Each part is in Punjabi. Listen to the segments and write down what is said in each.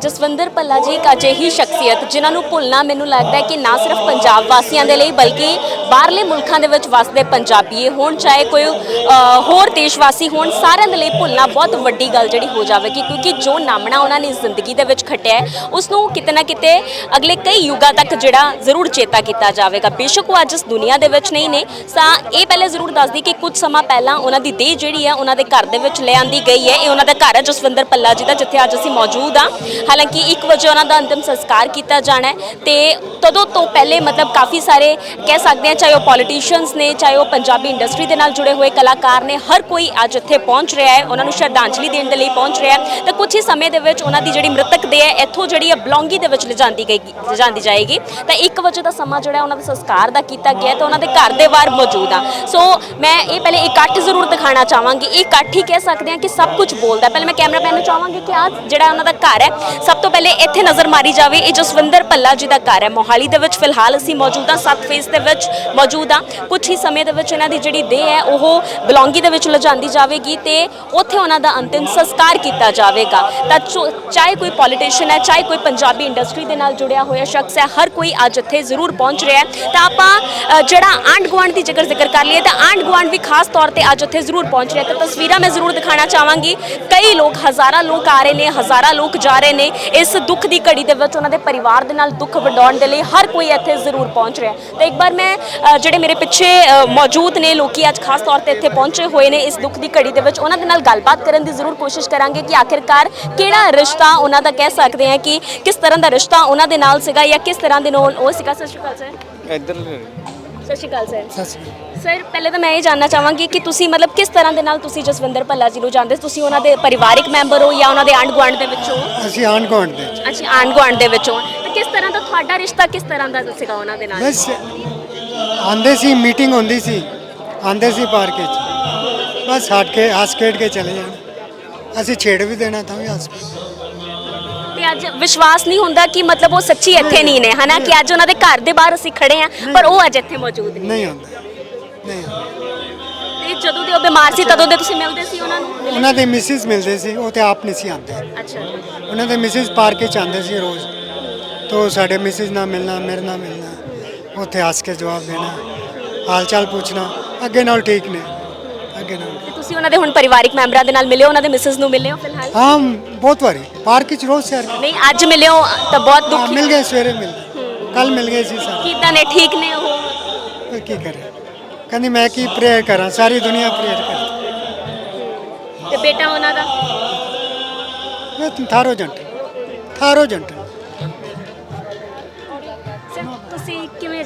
ਜਸਵਿੰਦਰ ਭੱਲਾ ਜੀ ਇੱਕ ਅਜਿਹੀ ਸ਼ਖਸੀਅਤ ਜਿਨ੍ਹਾਂ ਨੂੰ ਭੁੱਲਣਾ ਮੈਨੂੰ ਲੱਗਦਾ ਹੈ ਕਿ ਨਾ ਸਿਰਫ ਪੰਜਾਬ ਵਾਸੀਆਂ ਦੇ ਲਈ ਬਲਕਿ ਬਾਹਰਲੇ ਮੁਲਕਾਂ ਦੇ ਵਿੱਚ ਵਸਦੇ ਪੰਜਾਬੀ ਹੋਣ ਚਾਹੇ ਕੋਈ ਅ, ਹੋਰ ਦੇਸ਼ ਵਾਸੀ ਹੋਣ ਸਾਰਿਆਂ ਦੇ ਲਈ ਭੁੱਲਣਾ ਬਹੁਤ ਵੱਡੀ ਗੱਲ ਜਿਹੜੀ ਹੋ ਜਾਵੇਗੀ ਕਿਉਂਕਿ ਜੋ ਨਾਮਣਾ ਉਹਨਾਂ ਨੇ ਜ਼ਿੰਦਗੀ ਦੇ ਵਿੱਚ ਖੱਟਿਆ ਹੈ ਉਸ ਨੂੰ ਕਿਤੇ ਨਾ ਕਿਤੇ ਅਗਲੇ ਕਈ ਯੁੱਗਾਂ ਤੱਕ ਜਿਹੜਾ ਜ਼ਰੂਰ ਚੇਤਾ ਕੀਤਾ ਜਾਵੇਗਾ। ਬੇਸ਼ੱਕ ਉਹ ਅੱਜ ਇਸ ਦੁਨੀਆ ਦੇ ਵਿੱਚ ਨਹੀਂ ਨੇ ਤਾਂ ਇਹ ਪਹਿਲੇ ਜ਼ਰੂਰ ਦੱਸਦੀ ਕਿ ਕੁਝ ਸਮਾਂ ਪਹਿਲਾਂ ਉਹਨਾਂ ਦੀ ਦੇਹ ਜਿਹੜੀ ਹੈ ਉਹਨਾਂ ਦੇ ਘਰ ਦੇ ਵਿੱਚ ਲੈ ਆਂਦੀ ਗਈ ਹੈ ਇਹ ਉਹਨਾਂ ਦਾ ਘਰ ਹੈ ਜਸਵਿੰਦਰ ਪੱਲਾ ਜੀ ਦਾ ਜਿੱਥੇ ਅੱਜ ਅਸੀਂ ਮੌਜੂਦ ਆ ਹਾਲਾਂਕਿ 1 ਵਜੇ ਉਹਨਾਂ ਦਾ ਅੰਤਿਮ ਸੰਸਕਾਰ ਕੀਤਾ ਜਾਣਾ ਹੈ ਤੇ ਤਦੋਂ ਤੋਂ ਪਹਿਲੇ ਮਤਲਬ ਕਾਫੀ ਸਾਰੇ ਕਹਿ ਸਕਦੇ ਆ ਚਾਹੇ ਉਹ ਪੋਲੀਟੀਸ਼ੀਅਨਸ ਨੇ, ਚਾਹੇ ਉਹ ਪੰਜਾਬੀ ਇੰਡਸਟਰੀ ਦੇ ਨਾਲ ਜੁੜੇ ਹੋਏ ਕਲਾਕਾਰ ਨੇ, ਹਰ ਕੋਈ ਅੱਜ ਇੱਥੇ ਪਹੁੰਚ ਰਿਹਾ ਹੈ, ਉਹਨਾਂ ਨੂੰ ਸ਼ਰਧਾਂਜਲੀ ਦੇਣ ਦੇ ਲਈ ਪਹੁੰਚ ਰਿਹਾ ਹੈ। ਤਾਂ ਕੁਝ ਹੀ ਸਮੇਂ ਦੇ ਵਿੱਚ ਉਹਨਾਂ ਦੀ ਜਿਹੜੀ ਮ੍ਰਿਤਕ ਦੇ ਹੈ, ਇੱਥੋਂ ਜਿਹੜੀ ਹੈ ਬਲੌਂਗੀ ਦੇ ਵਿੱਚ ਲਿਜਾਂਦੀ ਗਈ, ਲਿਜਾਂਦੀ ਜਾਏਗੀ। ਤਾਂ 1 ਵਜੇ ਦਾ ਸਮਾਂ ਜਿਹੜਾ ਉਹਨਾਂ ਦੇ ਸੰਸਕਾਰ ਦਾ ਕੀਤਾ ਗਿਆ ਤਾਂ ਉਹਨਾਂ ਦੇ ਘਰ ਦੇ ਬਾਹਰ ਮੌਜੂਦ ਆ ਸੋ ਮੈਂ ਇਹ ਪਹਿਲੇ ਇਕੱਠ ਜ਼ਰੂਰ ਦਿਖਾਣਾ ਚਾਹਾਂਗੀ। ਇਹ ਇਕੱਠ ਹੀ ਕਹਿ ਸਕਦੇ ਹਾਂ ਕਿ ਸਭ ਕੁਝ ਬੋਲਦਾ ਪਹਿਲੇ ਮੈਂ ਕੈਮਰਾਮੈਨ ਨੂੰ ਚਾਹਾਂਗੀ ਕਿ ਆ ਜਿਹੜਾ ਉਹਨਾਂ ਦਾ ਘਰ ਹੈ ਸਭ ਤੋਂ ਪਹਿਲੇ ਇੱਥੇ ਨਜ਼ਰ ਮਾਰੀ ਜਾਵੇ ਇਹ ਜਸਵਿੰਦਰ ਭੱਲਾ ਜੀ ਦਾ ਘਰ ਹੈ। ਮੋਹਾਲੀ ਦੇ ਵਿੱਚ ਫਿਲਹਾਲ ਅਸੀਂ ਮੌਜੂਦ ਹਾਂ, ਸੱਤ ਫੇਸ ਦੇ ਵਿੱਚ ਮੌਜੂਦ ਹਾਂ। ਕੁਝ ਹੀ ਸਮੇਂ ਦੇ ਵਿੱਚ ਇਹਨਾਂ ਦੀ ਜਿਹੜੀ ਦੇਹ ਹੈ, ਉਹ ਬਲੌਂਗੀ ਦੇ ਵਿੱਚ ਲਿਜਾਂਦੀ ਜਾਵੇਗੀ ਤੇ ਉੱਥੇ ਉਹਨਾਂ ਦਾ ਅੰਤਿਮ ਸੰਸਕਾਰ ਕੀਤਾ ਜਾਵੇਗਾ। ਤਾਂ ਚੋ- ਚਾਹੇ ਕੋਈ ਪੋਲੀਟੀਸ਼ੀਅਨ ਹੈ, ਚਾਹੇ ਕੋਈ ਪੰਜਾਬੀ ਇੰਡਸਟਰੀ ਦੇ ਨਾਲ ਜੁੜਿਆ ਹੋਇਆ ਸ਼ਖਸ ਹੈ, ਹਰ ਕੋਈ ਅੱਜ ਇੱਥੇ ਜ਼ਰੂਰ ਪਹੁੰਚ ਰਿਹਾ ਹੈ। ਤਾਂ ਆਪਾਂ ਜਿਹੜਾ ਆਂਡ ਗੁਆਂਢ ਦੀ ਜੇਕਰ ਜ਼ਿਕਰ ਕਰ ਲਈਏ, ਤਾਂ ਆਂਡ ਗੁਆਂਢ ਵੀ ਖਾਸ ਤੌਰ ਤੇ ਅੱਜ ਇੱਥੇ ਜ਼ਰੂਰ ਪਹੁੰਚ ਰਿਹਾ ਤਾਂ ਤਸਵੀਰਾਂ ਮੈਂ ਜ਼ਰੂਰ ਦਿਖਾਣਾ ਚਾਹਾਂਗੀ। ਕਈ ਲੋਕ, ਹਜ਼ਾਰਾਂ ਲੋਕ ਆ ਰਹੇ ਨੇ, ਹਜ਼ਾਰਾਂ ਲੋਕ ਜਾ ਰਹੇ ਨੇ। ਇਸ ਦੁੱਖ ਦੀ ਘੜੀ ਦੇ ਵਿੱਚ ਉਹਨਾਂ ਦੇ ਪਰਿਵਾਰ ਦੇ ਨਾਲ ਦੁੱਖ ਵੰਡਾਉਣ ਦੇ ਲਈ ਹਰ ਕੋਈ ਇੱਥੇ ਜ਼ਰੂਰ ਪਹੁੰਚ ਰਿਹਾ ਤਾਂ ਇੱਕ ਵਾਰ ਮੈਂ ਜਿਹੜੇ ਮੇਰੇ ਪਿੱਛੇ ਮੌਜੂਦ ਨੇ ਲੋਕੀ ਅੱਜ ਖਾਸ ਤੌਰ ਤੇ ਇੱਥੇ ਪਹੁੰਚੇ ਹੋਏ ਨੇ ਇਸ ਦੁੱਖ ਦੀ ਘੜੀ ਦੇ ਵਿੱਚ, ਉਹਨਾਂ ਦੇ ਨਾਲ ਗੱਲਬਾਤ ਕਰਨ ਦੀ ਜ਼ਰੂਰ ਕੋਸ਼ਿਸ਼ ਕਰਾਂਗੇ ਕਿ ਆਖਿਰਕਾਰ ਕਿਹੜਾ ਰਿਸ਼ਤਾ ਉਹਨਾਂ ਦਾ ਕਹਿ ਸਕਦੇ ਹਾਂ ਕਿ ਕਿਸ ਤਰ੍ਹਾਂ ਦਾ ਰਿਸ਼ਤਾ ਉਹਨਾਂ ਦੇ ਨਾਲ ਸੀਗਾ ਜਾਂ ਕਿਸ ਤਰ੍ਹਾਂ ਦੇ ਨਾਲ ਉਹ ਸੀਗਾ। ਸਤਿ ਸ਼੍ਰੀ ਅਕਾਲ ਸਰ। ਇੱਧਰ ਸਤਿ ਸ਼੍ਰੀ ਅਕਾਲ ਸਰ। ਸਤਿ ਸ਼੍ਰੀ ਅਕਾਲ। ਸਰ ਪਹਿਲੇ ਤਾਂ ਮੈਂ ਇਹ ਜਾਨਣਾ ਚਾਹਾਂਗੀ ਕਿ ਤੁਸੀਂ ਮਤਲਬ ਕਿਸ ਤਰ੍ਹਾਂ ਦੇ ਨਾਲ ਤੁਸੀਂ ਜਸਵਿੰਦਰ ਭੱਲਾ ਜੀ ਨੂੰ ਜਾਣਦੇ? ਤੁਸੀਂ ਉਹਨਾਂ ਦੇ ਪਰਿਵਾਰਿਕ ਮੈਂਬਰ ਹੋ ਜਾਂ ਉਹਨਾਂ ਦੇ ਆਂਢ ਗੁਆਂਢ ਦੇ ਵਿੱਚੋਂ ਅਸੀਂ ਆਂਢ ਗੁਆਂਢ ਦੇ ਅੱਛਾ ਆਂਢ ਗੁਆਂਢ ਦੇ ਵਿੱਚੋਂ ਤਾਂ ਕਿਸ ਤਰ੍ਹਾਂ ਦਾ ਤੁਹਾਡਾ ਰਿਸ਼ਤਾ ਕਿਸ ਤਰ੍ਹਾਂ ਦਾ ਸੀਗਾ ਉਹਨਾਂ ਦੇ ਨਾਲ? ਬਸ ਆਂਦੇ ਸੀ ਮੀਟਿੰਗ ਹੁੰਦੀ ਸੀ। ਆਂਦੇ ਸੀ ਪਾਰਕ ਵਿੱਚ। ਬਸ ਹਟ ਕੇ ਹੱਸ ਖੇਡ ਕੇ ਚਲੇ ਜਾਣਾ। ਅਸੀਂ ਛੇੜ ਵੀ ਦੇਣਾ ਤਾਂ ਵੀ ਹੱਸ। ਤੇ ਅੱਜ ਵਿਸ਼ਵਾਸ ਨਹੀਂ ਹੁੰਦਾ ਕਿ ਮਤਲਬ ਉਹ ਸੱਚੀ ਇੱਥੇ ਨਹੀਂ ਨੇ ਹਨਾ? ਕਿ ਅੱਜ ਉਹਨਾਂ ਦੇ ਘਰ ਦੇ ਬਾਹਰ ਅਸੀਂ ਖੜੇ ਆ ਪਰ ਉਹ ਅੱਜ ਇੱਥੇ ਮੌਜੂਦ ਨੇ। ਨਹੀਂ ਹੁੰਦਾ। ਨਹੀਂ ਹੁੰਦਾ। ਤੇ ਜਦੋਂ ਦੇ ਉਹ ਬਿਮਾਰ ਸੀ ਤਦੋਂ ਦੇ ਤੁਸੀਂ ਮਿਲਦੇ ਸੀ ਉਹਨਾਂ ਨੂੰ? ਉਹਨਾਂ ਦੇ ਮਿਸਿਸ ਮਿਲਦੇ ਸੀ ਉਹ ਤੇ ਆਪ ਨਹੀਂ ਸੀ ਆਉਂਦੇ। ਅੱਛਾ। ਉਹਨਾਂ ਦੇ ਮਿਸਿਸ ਪਾਰਕ ਵਿੱਚ ਆਉਂਦੇ ਸੀ ਰੋਜ਼। ਤੋ ਸਾਡੇ ਮਿਸਿਸ ਨਾਲ ਮਿਲਣਾ ਮੇਰੇ ਨਾਲ ਮਿਲਣਾ ਉੱਥੇ ਹੱਸ ਕੇ ਜਵਾਬ ਦੇਣਾ ਹਾਲ ਚਾਲ ਪੁੱਛਣਾ ਅੱਗੇ ਨਾਲ ਠੀਕ ਨੇ। ਅੱਗੇ ਨਾਲ। ਤੇ ਤੁਸੀਂ ਉਹਨਾਂ ਦੇ ਹੁਣ ਪਰਿਵਾਰਿਕ ਮੈਂਬਰਾਂ ਦੇ ਨਾਲ ਮਿਲੇ ਹੋ ਉਹਨਾਂ ਦੇ ਮਿਸਿਸ ਨੂੰ ਮਿਲੇ ਹੋ ਫਿਲਹਾਲ? ਹਾਂ ਬਹੁਤ ਵਾਰੀ। ਪਾਰਕ ਵਿੱਚ ਰੋਜ਼ ਸੈਰ ਨਹੀਂ ਅੱਜ ਮਿਲੇ ਹੋ ਤਾਂ ਬਹੁਤ ਹਾਂ, ਦੁੱਖ ਮਿਲ ਗਏ ਸਵੇਰੇ ਮਿਲ ਕੱਲ ਮਿਲ ਗਏ ਸੀ ਸਰ ਕਿਦਾਂ ਨੇ ਠੀਕ ਨੇ ਉਹ? ਉਹ ਕੀ ਕਰੇ? ਕਹਿੰਦੀ ਮੈਂ ਕੀ ਪ੍ਰੇਅਰ ਕਰਾਂ? ਸਾਰੀ ਦੁਨੀਆ ਪ੍ਰੇਅਰ ਕਰਦੀ ਤੇ ਬੇਟਾ ਉਹਨਾਂ ਦਾ? ਮੈਂ ਥਾਰੋ ਜੰਟ। ਥਾਰੋ ਜੰਟ।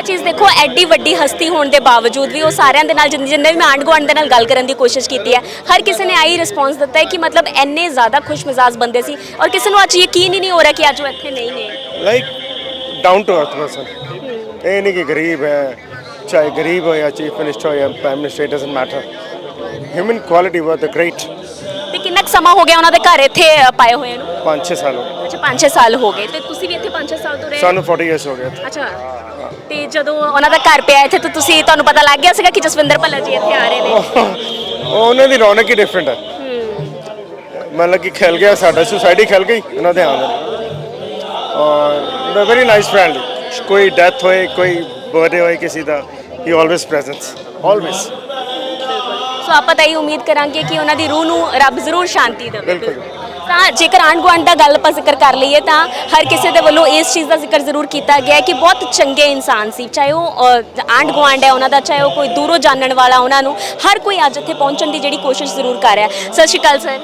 ਇਹ ਚੀਜ਼ ਦੇਖੋ ਐਡੀ ਵੱਡੀ ਹਸਤੀ ਹੋਣ ਦੇ ਬਾਵਜੂਦ ਵੀ ਉਹ ਸਾਰਿਆਂ ਦੇ ਨਾਲ ਜਿੰਨੇ ਜਿੰਨੇ ਵੀ ਮੈਂ ਆਂਢ ਗੁਆਂਢ ਦੇ ਨਾਲ ਗੱਲ ਕਰਨ ਦੀ ਕੋਸ਼ਿਸ਼ ਕੀਤੀ ਹੈ ਹਰ ਕਿਸੇ ਨੇ ਆਈ ਰਿਸਪੌਂਸ ਦਿੱਤਾ ਹੈ ਕਿ ਮਤਲਬ ਐਨੇ ਜ਼ਿਆਦਾ ਖੁਸ਼ ਮਿਜ਼ਾਜ ਬੰਦੇ ਸੀ ਔਰ ਕਿਸੇ ਨੂੰ ਅੱਜ ਯਕੀਨ ਹੀ ਨਹੀਂ ਹੋ ਰਿਹਾ ਕਿ ਅੱਜ ਉਹ ਇੱਥੇ ਨਹੀਂ ਨੇ। Like down to earth person ਇਹ ਨਹੀਂ ਕਿ ਗਰੀਬ ਹੈ ਚਾਹੇ ਗਰੀਬ ਹੋ ਜਾਂ ਚੀਫ ਮਿਨਿਸਟਰ ਹੋ ਜਾਂ prime minister it doesn't matter human quality was the great ਤੇ ਕਿੰਨਾ ਕੁ ਸਮਾਂ ਹੋ ਗਿਆ ਉਹਨਾਂ ਦੇ ਘਰ ਇੱਥੇ ਅ, ਪਾਏ ਹੋਏ ਨੂੰ? 5-6 ਸਾਲ ਹੋ ਗਏ। ਅੱਛਾ 5-6 ਸਾਲ ਹੋ ਗਏ। ਤੇ ਤੁਸੀਂ ਵੀ ਇੱਥੇ 5-6 ਸਾਲ ਤੋਂ ਰਹੇ ਸਾਨੂੰ 40 ਇਅਰਸ ਹੋ ਗਏ ਅੱਛਾ। ਤੇ ਜਦੋਂ ਉਹਨਾਂ ਦਾ ਘਰ ਪਿਆ ਇੱਥੇ ਤਾਂ ਤੁਸੀਂ ਤੁਹਾਨੂੰ ਪਤਾ ਲੱਗ ਗਿਆ ਸੀਗਾ ਕਿ ਜਸਵਿੰਦਰ ਭੱਲਾ ਜੀ ਇੱਥੇ ਆ ਰਹੇ ਨੇ। ਉਹ ਉਹਨਾਂ ਦੀ ਰੌਣਕ ਹੀ ਡਿਫਰੈਂਟ ਹੈ। ਮਤਲਬ ਕਿ ਖਿਲ ਗਿਆ ਸਾਡਾ ਸੁਸਾਇਟੀ ਖਿਲ ਗਈ ਉਹਨਾਂ ਦੇ ਆਉਣ ਨਾਲ ਔਰ ਵੈਰੀ ਨਾਈਸ ਫਰੈਂਡ ਕੋਈ ਡੈਥ ਹੋਏ ਕੋਈ ਬਰਥਡੇ ਹੋਏ ਕਿਸੇ ਦਾ ਹੀ ਆਲਵੇਸ ਪ੍ਰੈਜ਼ੈਂਸ ਆਲਵੇਸ ਸੋ ਆਪਾਂ ਤਾਂ ਇਹ ਉਮੀਦ ਕਰਾਂਗੇ ਕਿ ਉਹਨਾਂ ਦੀ ਰੂਹ ਨੂੰ ਰੱਬ ਜ਼ਰੂਰ ਸ਼ਾਂਤੀ ਦੇਵੇ। ਬਿਲਕੁਲ। ਤਾਂ ਜੇਕਰ ਆਂਢ ਗੁਆਂਢ ਦਾ ਗੱਲ ਆਪਾਂ ਜ਼ਿਕਰ ਕਰ ਲਈਏ ਤਾਂ ਹਰ ਕਿਸੇ ਦੇ ਵੱਲੋਂ ਇਸ ਚੀਜ਼ ਦਾ ਜ਼ਿਕਰ ਜ਼ਰੂਰ ਕੀਤਾ ਗਿਆ ਹੈ ਕਿ ਬਹੁਤ ਚੰਗੇ ਇਨਸਾਨ ਸੀ ਚਾਹੇ ਉਹ ਅ, ਆਂਢ ਗੁਆਂਢ ਹੈ ਉਹਨਾਂ ਦਾ ਚਾਹੇ ਉਹ ਕੋਈ ਦੂਰੋਂ ਜਾਣਨ ਵਾਲਾ ਉਹਨਾਂ ਨੂੰ ਹਰ ਕੋਈ ਅੱਜ ਇੱਥੇ ਪਹੁੰਚਣ ਦੀ ਜਿਹੜੀ ਕੋਸ਼ਿਸ਼ ਜ਼ਰੂਰ ਕਰ ਰਿਹਾ ਹੈ। ਸਤਿ ਸ਼੍ਰੀ ਅਕਾਲ ਸਰ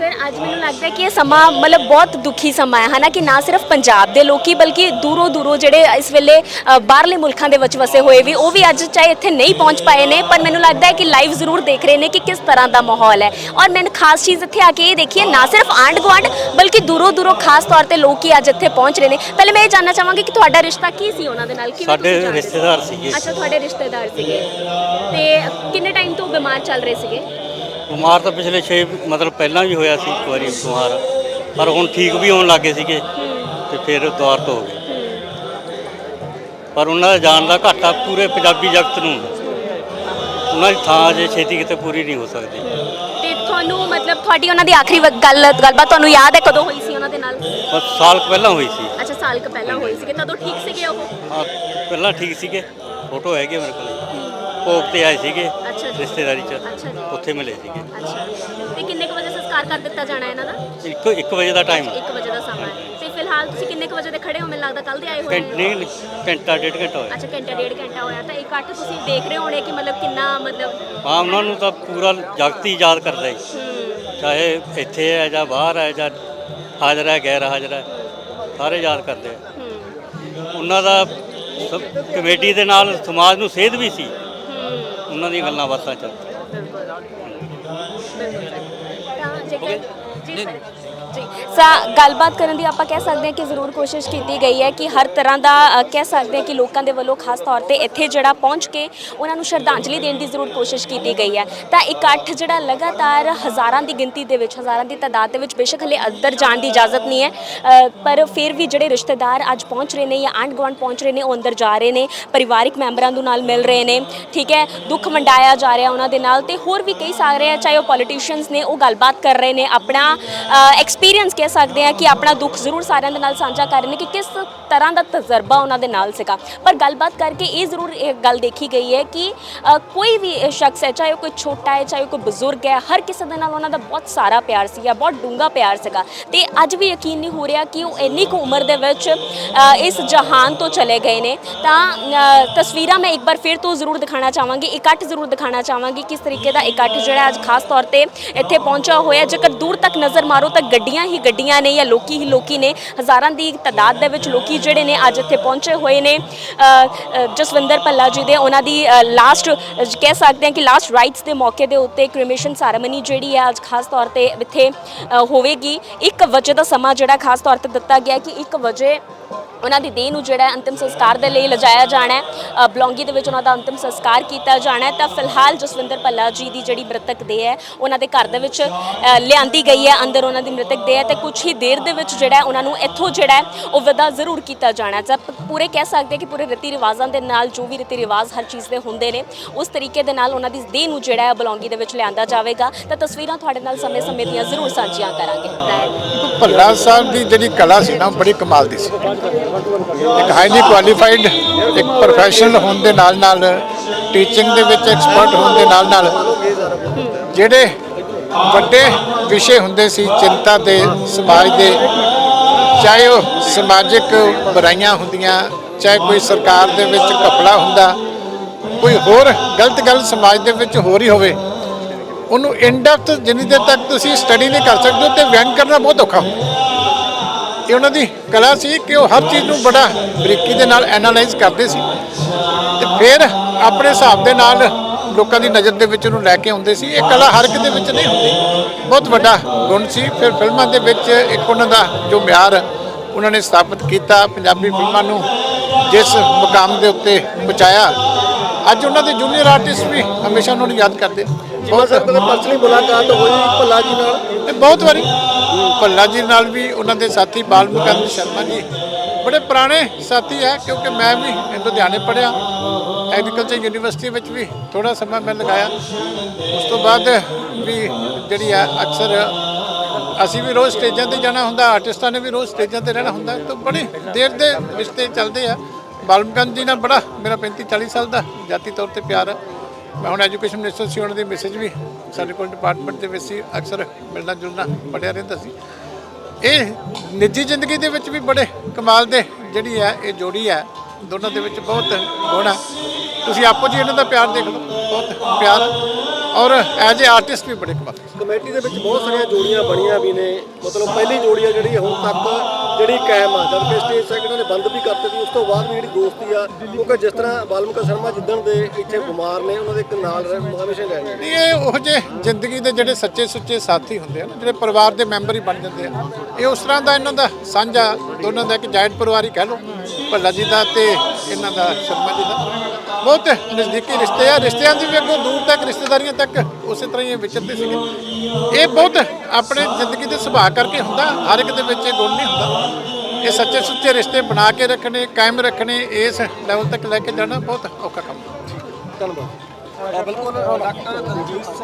ਸਰ ਅੱਜ ਮੈਨੂੰ ਲੱਗਦਾ ਹੈ ਕਿ ਇਹ ਸਮਾਂ ਮਤਲਬ ਬਹੁਤ ਦੁਖੀ ਸਮਾਂ ਹੈ ਹਨਾ ਕਿ ਨਾ ਸਿਰਫ ਪੰਜਾਬ ਦੇ ਲੋਕੀ ਬਲਕਿ ਦੂਰੋਂ ਦੂਰੋਂ ਜਿਹੜੇ ਇਸ ਵੇਲੇ ਅ, ਬਾਹਰਲੇ ਮੁਲਕਾਂ ਦੇ ਵਿੱਚ ਵਸੇ ਹੋਏ ਵੀ ਉਹ ਵੀ ਅੱਜ ਚਾਹੇ ਇੱਥੇ ਨਹੀਂ ਪਹੁੰਚ ਪਾਏ ਨੇ ਪਰ ਮੈਨੂੰ ਲੱਗਦਾ ਹੈ ਕਿ ਲਾਈਵ ਜ਼ਰੂਰ ਦੇਖ ਰਹੇ ਨੇ ਕਿ ਕਿਸ ਤਰ੍ਹਾਂ ਦਾ ਮਾਹੌਲ ਹੈ। ਔਰ ਮੈਨੂੰ ਖਾਸ ਚੀਜ਼ ਇੱਥੇ ਆ ਕੇ ਇਹ ਦੇਖੀਏ ਨਾ ਸਿਰਫ ਆਂਡ ਗੁਆਂਢ ਬਲਕਿ ਦੂਰੋਂ ਦੂਰੋਂ ਖਾਸ ਤੌਰ ਤੇ ਲੋਕੀ ਅੱਜ ਇੱਥੇ ਪਹੁੰਚ ਰਹੇ ਨੇ। ਪਹਿਲੇ ਮੈਂ ਇਹ ਜਾਨਣਾ ਚਾਹਾਂਗੀ ਕਿ ਤੁਹਾਡਾ ਰਿਸ਼ਤਾ ਕੀ ਸੀ ਉਹਨਾਂ ਦੇ ਨਾਲ? ਕਿਵੇਂ ਸਾਡੇ ਤੁਸੀਂ ਜਾਣਦੇ ਸੀ? ਰਿਸ਼ਤੇਦਾਰ ਸੀਗੇ। ਅੱਛਾ ਤੁਹਾਡੇ ਰਿਸ਼ਤੇਦਾਰ ਸੀਗੇ। ਤੇ ਕਿੰਨੇ ਟਾਈਮ ਤੋਂ ਬਿਮਾਰ ਚੱਲ ਰਹੇ ਸੀਗੇ? ਬਿਮਾਰ ਤਾਂ ਪਿਛਲੇ 6 ਮਤਲਬ ਪਹਿਲਾਂ ਵੀ ਹੋਇਆ ਸੀ ਇੱਕ ਵਾਰੀ ਬਿਮਾਰ ਪਰ ਹੁਣ ਠੀਕ ਵੀ ਹੋਣ ਲੱਗੇ ਸੀਗੇ ਤੇ ਫਿਰ ਦੁਆਰ ਤੋਂ ਹੋ ਗਏ। ਪਰ ਉਹਨਾਂ ਦਾ ਜਾਣ ਦਾ ਘਾਟਾ ਪੂਰੇ ਪੰਜਾਬੀ ਜਗਤ ਨੂੰ ਉਹਨਾਂ ਦੀ ਥਾਂ ਅਜੇ ਛੇਤੀ ਕਿਤੇ ਪੂਰੀ ਨਹੀਂ ਹੋ ਸਕਦੀ। ਤੇ ਤੁਹਾਨੂੰ ਮਤਲਬ ਤੁਹਾਡੀ ਉਹਨਾਂ ਦੀ ਆਖਰੀ ਵ- ਗੱਲ ਗੱਲਬਾਤ ਤੁਹਾਨੂੰ ਯਾਦ ਹੈ ਕਦੋਂ ਹੋਈ ਸੀ ਉਹਨਾਂ ਦੇ ਨਾਲ? ਬਸ ਸਾਲ ਕੁ ਪਹਿਲਾਂ ਹੋਈ ਸੀ। ਅੱਛਾ ਸਾਲ ਕੁ ਪਹਿਲਾਂ ਹੋਈ ਸੀ ਤਦੋਂ ਠੀਕ ਸੀਗੇ ਉਹ? ਹਾਂ ਪਹਿਲਾਂ ਠੀਕ ਸੀਗੇ। ਫੋਟੋ ਹੈਗੇ ਮੇਰੇ ਕੋਲ। ਭੋਗ ਤੇ ਆਏ ਸੀਗੇ। ਜੀ। ਰਿਸ਼ਤੇਦਾਰੀ 'ਚ ਅੱਛਾ ਜੀ। ਉੱਥੇ ਮਿਲੇ ਸੀਗੇ। ਅੱਛਾ ਤੇ ਕਿੰਨੇ ਕੁ ਵਜੇ ਸੰਸਕਾਰ ਕਰ ਦਿੱਤਾ ਜਾਣਾ ਇਹਨਾਂ ਦਾ? ਇੱਕ 1 ਵਜੇ ਦਾ ਟਾਈਮ 1 ਵਜੇ ਦਾ ਸਮਾਂ ਹੈ। ਤੇ ਫਿਲਹਾਲ ਤੁਸੀਂ ਕਿੰਨੇ ਕੁ ਵਜੇ ਦੇ ਖੜੇ ਹੋ? ਮੈਨੂੰ ਲੱਗਦਾ ਕੱਲ ਦੇ ਆਏ ਹੋਏ ਹੋ ਘੰਟੇ ਘੰਟਾ ਡੇਢ ਘੰਟਾ ਹੋਇਆ। ਅੱਛਾ ਘੰਟਾ ਡੇਢ ਘੰਟਾ ਹੋਇਆ। ਤਾਂ ਇਕੱਠ ਤੁਸੀਂ ਦੇਖ ਰਹੇ ਹੋਣੇ ਕਿ ਮਤਲਬ ਕਿੰਨਾ ਮਤਲਬ ਹਾਂ ਉਹਨਾਂ ਨੂੰ ਤਾਂ ਪੂਰਾ ਜਗਤ ਹੀ ਯਾਦ ਕਰਦਾ ਚਾਹੇ ਇੱਥੇ ਹੈ ਜਾਂ ਬਾਹਰ ਹੈ ਜਾਂ ਹਾਜ਼ਰ ਹੈ ਗੈਰ ਹਾਜ਼ਰ ਹੈ ਸਾਰੇ ਯਾਦ ਕਰਦੇ ਆ। ਹੂੰ। ਉਹਨਾਂ ਦਾ ਸਭ ਕਮੇਟੀ ਦੇ ਨਾਲ ਸਮਾਜ ਨੂੰ ਸੇਧ ਵੀ ਸੀ। ਉਹਨਾਂ ਦੀਆਂ ਗੱਲਾਂ ਬਾਤਾਂ ਚ ਤਾਂ ਜੇਕਰ ਜੀ ਸਰ। ਜੀ। ਸਾ ਗੱਲਬਾਤ ਕਰਨ ਦੀ ਆਪਾਂ ਕਹਿ ਸਕਦੇ ਹਾਂ ਕਿ ਜ਼ਰੂਰ ਕੋਸ਼ਿਸ਼ ਕੀਤੀ ਗਈ ਹੈ ਕਿ ਹਰ ਤਰ੍ਹਾਂ ਦਾ ਅ, ਕਹਿ ਸਕਦੇ ਹਾਂ ਕਿ ਲੋਕਾਂ ਦੇ ਵੱਲੋਂ ਖਾਸ ਤੌਰ ਤੇ ਇੱਥੇ ਜਿਹੜਾ ਪਹੁੰਚ ਕੇ ਉਹਨਾਂ ਨੂੰ ਸ਼ਰਧਾਂਜਲੀ ਦੇਣ ਦੀ ਜ਼ਰੂਰ ਕੋਸ਼ਿਸ਼ ਕੀਤੀ ਗਈ ਹੈ। ਤਾਂ ਇਕੱਠ ਜਿਹੜਾ ਲਗਾਤਾਰ ਹਜ਼ਾਰਾਂ ਦੀ ਗਿਣਤੀ ਦੇ ਵਿੱਚ ਹਜ਼ਾਰਾਂ ਦੀ ਤਾਦਾਦ ਦੇ ਵਿੱਚ ਬੇਸ਼ੱਕ ਹਲੇ ਅੰਦਰ ਜਾਣ ਦੀ ਇਜਾਜ਼ਤ ਨਹੀਂ ਹੈ। ਅ, ਪਰ ਫਿਰ ਵੀ ਜਿਹੜੇ ਰਿਸ਼ਤੇਦਾਰ ਅੱਜ ਪਹੁੰਚ ਰਹੇ ਨੇ ਜਾਂ ਆਂਢ ਗੁਆਂਢ ਪਹੁੰਚ ਰਹੇ ਨੇ ਉਹ ਅੰਦਰ ਜਾ ਰਹੇ ਨੇ ਪਰਿਵਾਰਿਕ ਮੈਂਬਰਾਂ ਨੂੰ ਨਾਲ ਮਿਲ ਰਹੇ ਨੇ ਠੀਕ ਹੈ? ਦੁੱਖ ਵੰਡਾਇਆ ਜਾ ਰਿਹਾ ਉਹਨਾਂ ਦੇ ਨਾਲ ਤੇ ਹੋਰ ਵੀ ਕਈ ਸਾਰੇ ਆ ਚਾਹੇ ਉਹ ਪੋਲੀਟੀਸ਼ੀਅਨਸ ਨੇ ਉਹ ਗੱਲਬਾਤ ਕਰ ਰਹੇ ਨੇ ਆਪਣਾ ਐਕਸ ਐਕਸਪੀਰੀਅੰਸ ਕਹਿ ਸਕਦੇ ਆ ਕਿ ਆਪਣਾ ਦੁੱਖ ਜ਼ਰੂਰ ਸਾਰਿਆਂ ਦੇ ਨਾਲ ਸਾਂਝਾ ਕਰ ਰਹੇ ਨੇ ਕਿ ਕਿਸ ਤਰ੍ਹਾਂ ਦਾ ਤਜਰਬਾ ਉਹਨਾਂ ਦੇ ਨਾਲ ਸੀਗਾ। ਪਰ ਗੱਲਬਾਤ ਕਰਕੇ ਇਹ ਜ਼ਰੂਰ ਇਹ ਗੱਲ ਦੇਖੀ ਗਈ ਹੈ ਕਿ ਅ, ਕੋਈ ਵੀ ਸ਼ਖਸ ਹੈ ਚਾਹੇ ਉਹ ਕੋਈ ਛੋਟਾ ਹੈ ਚਾਹੇ ਉਹ ਕੋਈ ਬਜ਼ੁਰਗ ਹੈ ਹਰ ਕਿਸੇ ਦੇ ਨਾਲ ਉਹਨਾਂ ਦਾ ਬਹੁਤ ਸਾਰਾ ਪਿਆਰ ਸੀਗਾ ਬਹੁਤ ਡੂੰਘਾ ਪਿਆਰ ਸੀਗਾ। ਤੇ ਅੱਜ ਵੀ ਯਕੀਨ ਨਹੀਂ ਹੋ ਰਿਹਾ ਕਿ ਉਹ ਇੰਨੀ ਕੁ ਉਮਰ ਦੇ ਵਿੱਚ ਅ, ਇਸ ਜਹਾਨ ਤੋਂ ਚਲੇ ਗਏ ਨੇ। ਤਾਂ ਅ, ਤਸਵੀਰਾਂ ਮੈਂ ਇੱਕ ਵਾਰ ਫਿਰ ਤੋਂ ਜ਼ਰੂਰ ਦਿਖਾਣਾ ਚਾਹਾਂਗੀ ਇਕੱਠ ਜ਼ਰੂਰ ਦਿਖਾਣਾ ਚਾਹਾਂਗੀ ਕਿਸ ਤਰੀਕੇ ਦਾ ਇਕੱਠ ਜਿਹੜਾ ਅੱਜ ਖਾਸ ਤੌਰ ਤੇ ਇੱਥੇ ਪਹੁੰਚਿਆ ਹੋਇਆ ਜੇਕਰ ਦੂਰ ਤੱਕ ਨਜ਼ਰ ਮਾਰੋ ਤਾਂ ਗੱਡੀ ਗੱਡੀਆਂ ਹੀ ਗੱਡੀਆਂ ਨੇ ਜਾਂ ਲੋਕੀ ਹੀ ਲੋਕੀ ਨੇ, ਹਜ਼ਾਰਾਂ ਦੀ ਤਾਦਾਦ ਦੇ ਵਿੱਚ ਲੋਕੀ ਜਿਹੜੇ ਨੇ ਅੱਜ ਇੱਥੇ ਪਹੁੰਚੇ ਹੋਏ ਨੇ। ਜਸਵਿੰਦਰ ਭੱਲਾ ਜੀ ਦੇ ਉਹਨਾਂ ਦੀ ਲਾਸਟ ਕਹਿ ਸਕਦੇ ਹਾਂ ਕਿ ਲਾਸਟ ਰਾਈਟਸ ਦੇ ਮੌਕੇ ਦੇ ਉੱਤੇ ਕ੍ਰਿਮੇਸ਼ਨ ਸੈਰੇਮਨੀ ਜਿਹੜੀ ਹੈ ਅੱਜ ਖਾਸ ਤੌਰ ਤੇ ਇੱਥੇ ਹੋਵੇਗੀ। 1 ਵਜੇ ਦਾ ਸਮਾਂ ਜਿਹੜਾ ਖਾਸ ਤੌਰ ਤੇ ਦਿੱਤਾ ਗਿਆ ਕਿ 1 ਵਜੇ ਉਹਨਾਂ ਦੀ ਦੇਹ ਨੂੰ ਜਿਹੜਾ ਅੰਤਿਮ ਸੰਸਕਾਰ ਦੇ ਲਈ ਲਿਜਾਇਆ ਜਾਣਾ ਹੈ। ਬਲੌਂਗੀ ਦੇ ਵਿੱਚ ਉਹਨਾਂ ਦਾ ਅੰਤਿਮ ਸੰਸਕਾਰ ਕੀਤਾ ਜਾਣਾ ਹੈ। ਤਾਂ ਫਿਲਹਾਲ ਜਸਵਿੰਦਰ ਭੱਲਾ ਜੀ ਦੀ ਜਿਹੜੀ ਮ੍ਰਿਤਕ ਦੇਹ ਹੈ, ਉਹਨਾਂ ਦੇ ਘਰ ਦੇ ਵਿੱਚ ਲਿਆਂਦੀ ਗਈ ਹੈ। ਅੰਦਰ ਉਹਨਾਂ ਦੀ ਮ੍ਰਿਤਕ ਦੇਹ ਹੈ ਤੇ ਕੁਝ ਹੀ ਦੇਰ ਦੇ ਵਿੱਚ ਜਿਹੜਾ ਉਹਨਾਂ ਨੂੰ ਇੱਥੋਂ ਜਿਹੜਾ ਉਹ ਵਿਦਾ ਜ਼ਰੂਰ ਕੀਤਾ ਜਾਣਾ ਹੈ। ਪੂਰੇ ਕਹਿ ਸਕਦੇ ਕਿ ਪੂਰੇ ਰੀਤੀ ਰਿਵਾਜ਼ਾਂ ਦੇ ਨਾਲ ਜੋ ਵੀ ਰੀਤੀ ਰਿਵਾਜ਼ ਹਰ ਚੀਜ਼ ਦੇ ਹੁੰਦੇ ਨੇ, ਉਸ ਤਰੀਕੇ ਦੇ ਨਾਲ ਉਹਨਾਂ ਦੀ ਦੇਹ ਨੂੰ ਜਿਹੜਾ ਹੈ ਬਲੌਂਗੀ ਦੇ ਵਿੱਚ ਲਿਆਂਦਾ ਜਾਵੇਗਾ। ਤਾਂ ਤਸਵੀਰਾਂ ਤੁਹਾਡੇ ਨਾਲ ਸਮੇਂ-ਸਮੇਂ ਦੀਆਂ ਜ਼ਰੂਰ ਸਾਂਝੀਆਂ ਕਰਾਂਗੇ। ਭੱਲਾ ਸਾਹਿਬ ਦੀ ਜਿਹੜੀ ਕਲਾ ਸੀ ਨਾ, ਉਹ ਬੜੀ ਕਮਾਲ ਦੀ ਸੀ। ਇੱਕ ਹਾਈਲੀ ਕੁਆਲੀਫਾਈਡ ਇੱਕ ਪ੍ਰੋਫੈਸ਼ਨਲ ਹੋਣ ਦੇ ਨਾਲ ਨਾਲ ਟੀਚਿੰਗ ਦੇ ਵਿੱਚ ਐਕਸਪਰਟ ਹੋਣ ਦੇ ਨਾਲ ਨਾਲ ਜਿਹੜੇ ਵੱਡੇ ਵਿਸ਼ੇ ਹੁੰਦੇ ਸੀ, ਚਿੰਤਾ ਦੇ ਸਮਾਜ ਦੇ, ਚਾਹੇ ਉਹ ਸਮਾਜਿਕ ਬੁਰਾਈਆਂ ਹੁੰਦੀਆਂ, ਚਾਹੇ ਕੋਈ ਸਰਕਾਰ ਦੇ ਵਿੱਚ ਘਪਲਾ ਹੁੰਦਾ, ਕੋਈ ਹੋਰ ਗਲਤ ਗੱਲ ਸਮਾਜ ਦੇ ਵਿੱਚ ਹੋ ਰਹੀ ਹੋਵੇ, ਉਹਨੂੰ ਇਨ ਡੈਪਥ ਜਿੰਨੀ ਦੇਰ ਤੱਕ ਤੁਸੀਂ ਸਟੱਡੀ ਨਹੀਂ ਕਰ ਸਕਦੇ ਤੇ ਵਿਅੰਗ ਕਰਨਾ ਬਹੁਤ ਔਖਾ ਹੁੰਦਾ। ਇਹ ਉਹਨਾਂ ਦੀ ਕਲਾ ਸੀ ਕਿ ਉਹ ਹਰ ਚੀਜ਼ ਨੂੰ ਬੜਾ ਬਰੀਕੀ ਦੇ ਨਾਲ ਐਨਾਲਾਈਜ਼ ਕਰਦੇ ਸੀ। ਤੇ ਫਿਰ ਆਪਣੇ ਹਿਸਾਬ ਦੇ ਨਾਲ ਲੋਕਾਂ ਦੀ ਨਜ਼ਰ ਦੇ ਵਿੱਚ ਉਹਨੂੰ ਲੈ ਕੇ ਆਉਂਦੇ ਸੀ। ਇਹ ਕਲਾ ਹਰ ਇੱਕ ਦੇ ਵਿੱਚ ਨਹੀਂ ਹੁੰਦੀ। ਬਹੁਤ ਵੱਡਾ ਗੁਣ ਸੀ। ਫਿਰ ਫਿਲਮਾਂ ਦੇ ਵਿੱਚ ਇੱਕ ਉਹਨਾਂ ਦਾ ਜੋ ਮਿਆਰ ਉਹਨਾਂ ਨੇ ਸਥਾਪਿਤ ਕੀਤਾ ਪੰਜਾਬੀ ਫਿਲਮਾਂ ਨੂੰ ਜਿਸ ਮੁਕਾਮ ਦੇ ਉੱਤੇ ਪਹੁੰਚਾਇਆ। ਅੱਜ ਉਹਨਾਂ ਦੇ ਜੂਨੀਅਰ ਆਰਟਿਸਟ ਵੀ ਹਮੇਸ਼ਾ ਉਹਨਾਂ ਨੂੰ ਯਾਦ ਕਰਦੇ ਕਦੇ ਪਰਸਨਲੀ ਮੁਲਾਕਾਤ ਹੋਈ ਭੱਲਾ ਜੀ ਨਾਲ। ਬਹੁਤ ਵਾਰੀ। ਭੱਲਾ ਜੀ ਨਾਲ ਵੀ ਉਹਨਾਂ ਦੇ ਸਾਥੀ ਬਾਲ ਮੁਕੰਦ ਸ਼ਰਮਾ ਜੀ ਬੜੇ ਪੁਰਾਣੇ ਸਾਥੀ ਹੈ, ਕਿਉਂਕਿ ਮੈਂ ਵੀ ਲੁਧਿਆਣੇ ਪੜਿਆ ਐਗਰੀਕਲਚਰ ਯੂਨੀਵਰਸਿਟੀ ਵਿੱਚ ਵੀ ਥੋੜਾ ਸਮਾਂ ਮੈਂ ਲਗਾਇਆ। ਉਸ ਤੋਂ ਬਾਅਦ ਵੀ ਜਿਹੜੀ ਹੈ ਅਕਸਰ ਅਸੀਂ ਵੀ ਰੋਜ਼ ਸਟੇਜਾਂ ਤੇ ਜਾਣਾ ਹੁੰਦਾ, ਆਰਟਿਸਟਾਂ ਨੇ ਵੀ ਰੋਜ਼ ਸਟੇਜਾਂ ਤੇ ਰਹਿਣਾ ਹੁੰਦਾ। ਤਾਂ ਬੜੀ ਦੇਰ ਦੇ ਰਿਸ਼ਤੇ ਚੱਲਦੇ ਆ। ਬਾਲਮਕੰਦ ਜੀ ਨਾਲ ਬੜਾ ਮੇਰਾ 35 40 ਸਾਲ ਦਾ ਜਾਤੀ ਤੌਰ ਤੇ ਪਿਆਰ ਹੈ ਮੈਂ ਹੁਣ ਐਜੂਕੇਸ਼ਨ ਮਿਨਿਸਟਰ ਸੀ, ਉਹਨਾਂ ਦੀ ਮੈਸੇਜ ਵੀ ਸਾਡੇ ਕੋਲ ਡਿਪਾਰਟਮੈਂਟ ਦੇ ਵਿੱਚ ਸੀ। ਅਕਸਰ ਮਿਲਣਾ ਜੁਲਣਾ ਪੜਿਆ ਰਹਿੰਦਾ ਸੀ। ਇਹ ਨਿੱਜੀ ਜ਼ਿੰਦਗੀ ਦੇ ਵਿੱਚ ਵੀ ਬੜੇ ਕਮਾਲ ਦੇ ਜਿਹੜੀ ਹੈ, ਇਹ ਜੋੜੀ ਹੈ, ਦੋਨਾਂ ਦੇ ਵਿੱਚ ਬਹੁਤ ਗੁਣ ਹੈ। ਤੁਸੀਂ ਆਪੋ ਜੀ ਇਹਨਾਂ ਦਾ ਪਿਆਰ ਦੇਖ ਲਓ, ਬਹੁਤ ਪਿਆਰ ਔਰ ਐਜ਼ ਏ ਆਰਟਿਸਟ ਵੀ ਬੜੇ ਕਮਾਲ ਕਮੇਟੀ ਦੇ ਵਿੱਚ ਬਹੁਤ ਸਾਰੀਆਂ ਜੋੜੀਆਂ ਬਣੀਆਂ ਵੀ ਨੇ। ਮਤਲਬ ਪਹਿਲੀ ਜੋੜੀ ਆ ਜਿਹੜੀ, ਹੁਣ ਤੱਕ ਜਿਹੜੀ ਕਾਇਮ ਆ ਜਦ ਕਿ ਸਟੇਜ ਸੈਕਿੰਡ ਨੇ ਬੰਦ ਵੀ ਕਰਤੇ ਸੀ ਉਸ ਤੋਂ ਬਾਅਦ ਵੀ ਜਿਹੜੀ ਦੋਸਤੀ ਆ ਕਿਉਂਕਿ ਜਿਸ ਤਰ੍ਹਾਂ ਬਾਲਮਿਕਾ ਸ਼ਰਮਾ ਜਿੱਦਣ ਦੇ ਇੱਥੇ ਬਿਮਾਰ ਨੇ ਉਹਨਾਂ ਦੇ ਇੱਕ ਨਾਲ ਹਮੇਸ਼ਾ ਰਹਿਣਗੇ ਨਹੀਂ, ਇਹ ਉਹ ਜੇ ਜ਼ਿੰਦਗੀ ਦੇ ਜਿਹੜੇ ਸੱਚੇ ਸੁੱਚੇ ਸਾਥੀ ਹੁੰਦੇ ਆ ਨਾ ਜਿਹੜੇ ਪਰਿਵਾਰ ਦੇ ਮੈਂਬਰ ਹੀ ਬਣ ਜਾਂਦੇ ਆ ਇਹ ਉਸ ਤਰ੍ਹਾਂ ਦਾ ਇਹਨਾਂ ਦਾ ਸਾਂਝਾ ਦੋਨਾਂ ਦਾ ਇੱਕ ਜਾਇੰਟ ਪਰਿਵਾਰ ਹੀ ਕਹਿ ਲਓ ਭੱਲਾ ਜੀ ਦਾ ਤੇ ਇਹਨਾਂ ਦਾ ਸ਼ਰਮਾ ਜੀ ਦਾ। ਬਹੁਤ ਨਜ਼ਦੀਕੀ ਰਿਸ਼ਤੇ ਆ ਰਿਸ਼ਤਿਆਂ ਦੀ ਵੀ ਅੱਗੋਂ ਦੂਰ ਤੱਕ ਰਿਸ਼ਤੇਦਾਰੀਆਂ ਤੱਕ ਉਸੇ ਤਰ੍ਹਾਂ ਹੀ ਵਿਚਰਦੇ ਸੀਗੇ। ਇਹ ਬਹੁਤ ਆਪਣੇ ਜ਼ਿੰਦਗੀ ਦੇ ਸੁਭਾਅ ਕਰਕੇ ਹੁੰਦਾ ਹਰ ਇੱਕ ਦੇ ਵਿੱਚ ਇਹ ਗੁਣ ਨਹੀਂ ਹੁੰਦਾ। ਇਹ ਸੱਚੇ ਸੁੱਚੇ ਰਿਸ਼ਤੇ ਬਣਾ ਕੇ ਰੱਖਣੇ, ਕਾਇਮ ਰੱਖਣੇ, ਇਸ ਲੈਵਲ ਤੱਕ ਲੈ ਕੇ ਜਾਣਾ ਬਹੁਤ ਔਖਾ ਕੰਮ ਹੈ। ਧੰਨਵਾਦ। ਬਿਲਕੁਲ, ਡਾਕਟਰ